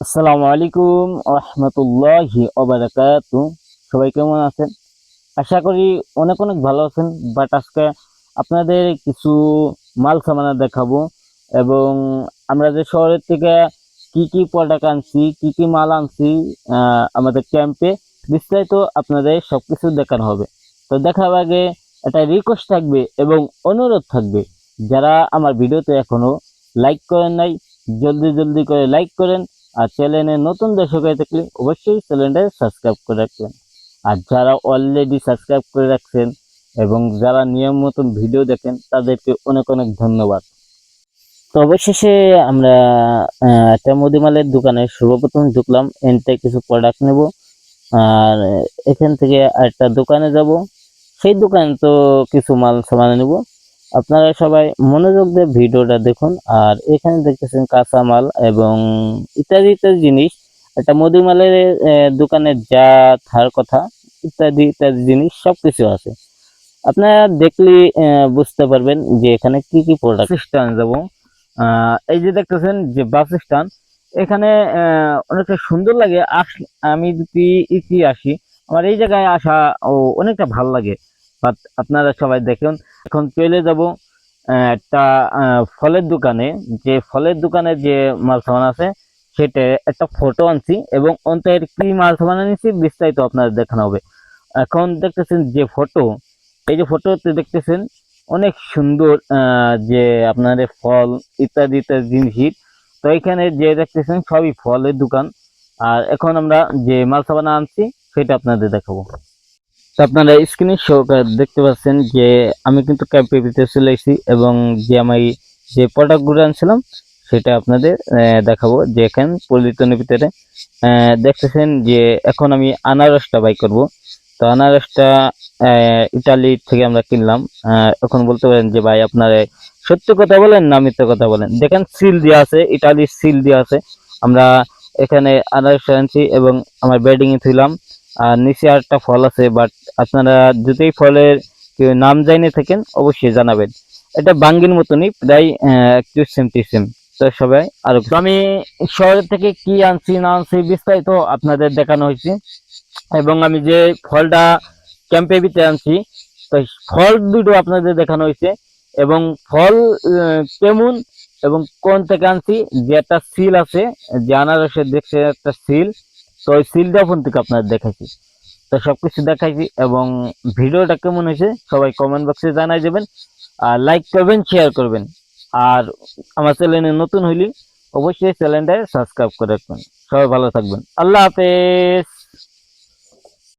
আসসালামু আলাইকুম রহমতুল্লাহি ওবারাকাত। সবাই কেমন আছেন? আশা করি অনেক অনেক ভালো আছেন বাট আজকে আপনাদের কিছু মাল সামানা দেখাবো এবং আমরা যে শহরের থেকে কি কি প্রোডাক্ট আনছি, কি কি মাল আনছি আমাদের ক্যাম্পে বিস্তারিত আপনাদের সবকিছু দেখানো হবে। তো দেখার আগে একটা রিকোয়েস্ট থাকবে এবং অনুরোধ থাকবে। যারা আমার ভিডিওতে এখনও লাইক করেন নাই, জলদি জলদি করে লাইক করেন আর চ্যানেলে নতুন দর্শক হয়ে থাকলে অবশ্যই চ্যানেলটা সাবস্ক্রাইব করে রাখবেন। আর যারা অলরেডি সাবস্ক্রাইব করে রাখছেন এবং যারা নিয়ম মতন ভিডিও দেখেন, তাদেরকে অনেক অনেক ধন্যবাদ। তো অবশেষে আমরা একটা মুদিমালের দোকানে সর্বপ্রথম ঢুকলাম, এনতে কিছু প্রোডাক্ট নেব। আর এখান থেকে একটা দোকানে যাব। সেই দোকানে তো কিছু মাল সামান নেব। আপনারা সবাই মনোযোগ দিয়ে ভিডিওটা দেখুন আর এখানে দেখতেছেন কাঁচামাল এবং ইত্যাদি ইত্যাদি জিনিস। একটা মুদিমালের আহ, দোকানে যা থার কথা ইত্যাদি ইত্যাদি জিনিস সবকিছু আছে। আপনারা দেখলে বুঝতে পারবেন যে এখানে কি কি প্রোডাক্ট স্ট্যান্ড যাব। এই যে দেখতেছেন যে বাস স্ট্যান্ড এখানে অনেকটা সুন্দর লাগে। আস- আমি যদি ইতি আসি আমার এই জায়গায় আসা অনেকটা ভালো লাগে। আপনারা সবাই দেখুন। এখন চলে যাব একটা ফলের দোকানে। যে ফলের দোকানে যে মাল সামান আছে, সেটা একটা ফটো আনছি এবং অন্তের কি মাল সামান আনছি বিস্তারিত আপনাদের দেখানো হবে। এখন দেখতেছেন যে ফটো এই যে ফটোতে দেখতেছেন অনেক সুন্দর যে আপনাদের ফল ইত্যাদি ইত্যাদি জিনিস তো এখানে যে দেখতেছেন সবই ফলের দোকান। আর এখন আমরা যে মাল সাবান আনছি, সেটা আপনাদের দেখাবো। তো আপনারা স্ক্রিনে দেখতে পাচ্ছেন যে আমি কিন্তু ক্যাম্পের ভিতরে চলে এসেছি এবং যে আমি যে প্রোডাক্টগুলো আনছিলাম, সেটা আপনাদের দেখাবো। যে এখানে পলিথনের ভিতরে দেখতেছেন যে এখন আমি আনারসটা বাই করব। তো আনারসটা ইটালি থেকে আমরা কিনলাম। এখন বলতে পারেন যে ভাই আপনারা সত্য কথা বলেন না মিথ্যা কথা বলেন? দেখেন সিল দেওয়া আছে ইটালির সিল দেওয়া আছে। আমরা এখানে আনারস আনছি এবং আমার এ থইলাম। আর নিচে আরেকটা ফল আছে বাট আপনারা যদি ফলের কেউ নাম জানিয়ে থাকেন, অবশ্যই জানাবেন। এটা বাঙ্গির মতনই, প্রায় একটু সেম টু সেম তো সবাই আর আমি শহর থেকে কি আনছি, না আনছি, বিস্তারিত আপনাদের দেখানো হয়েছে। এবং আমি যে ফলটা ক্যাম্পে ভিতরে আনছি, তো ফল দুটো আপনাদের দেখানো হয়েছে। এবং ফল কেমন এবং কোন থেকে আনছি, যে একটা সিল আছে, যে আনারসের দেখছে একটা সিল তো ওই সিলটা থেকে আপনার দেখাইছি। তো সবকিছু দেখাইছি এবং ভিডিওটা কেমন হয়েছে সবাই কমেন্ট বক্সে জানাই দেবেন। আর লাইক করবেন শেয়ার করবেন। আর আমার চ্যানেলে নতুন হইলে অবশ্যই চ্যানেলটা সাবস্ক্রাইব করে রাখবেন। সবাই ভালো থাকবেন। আল্লাহ হাফেজ।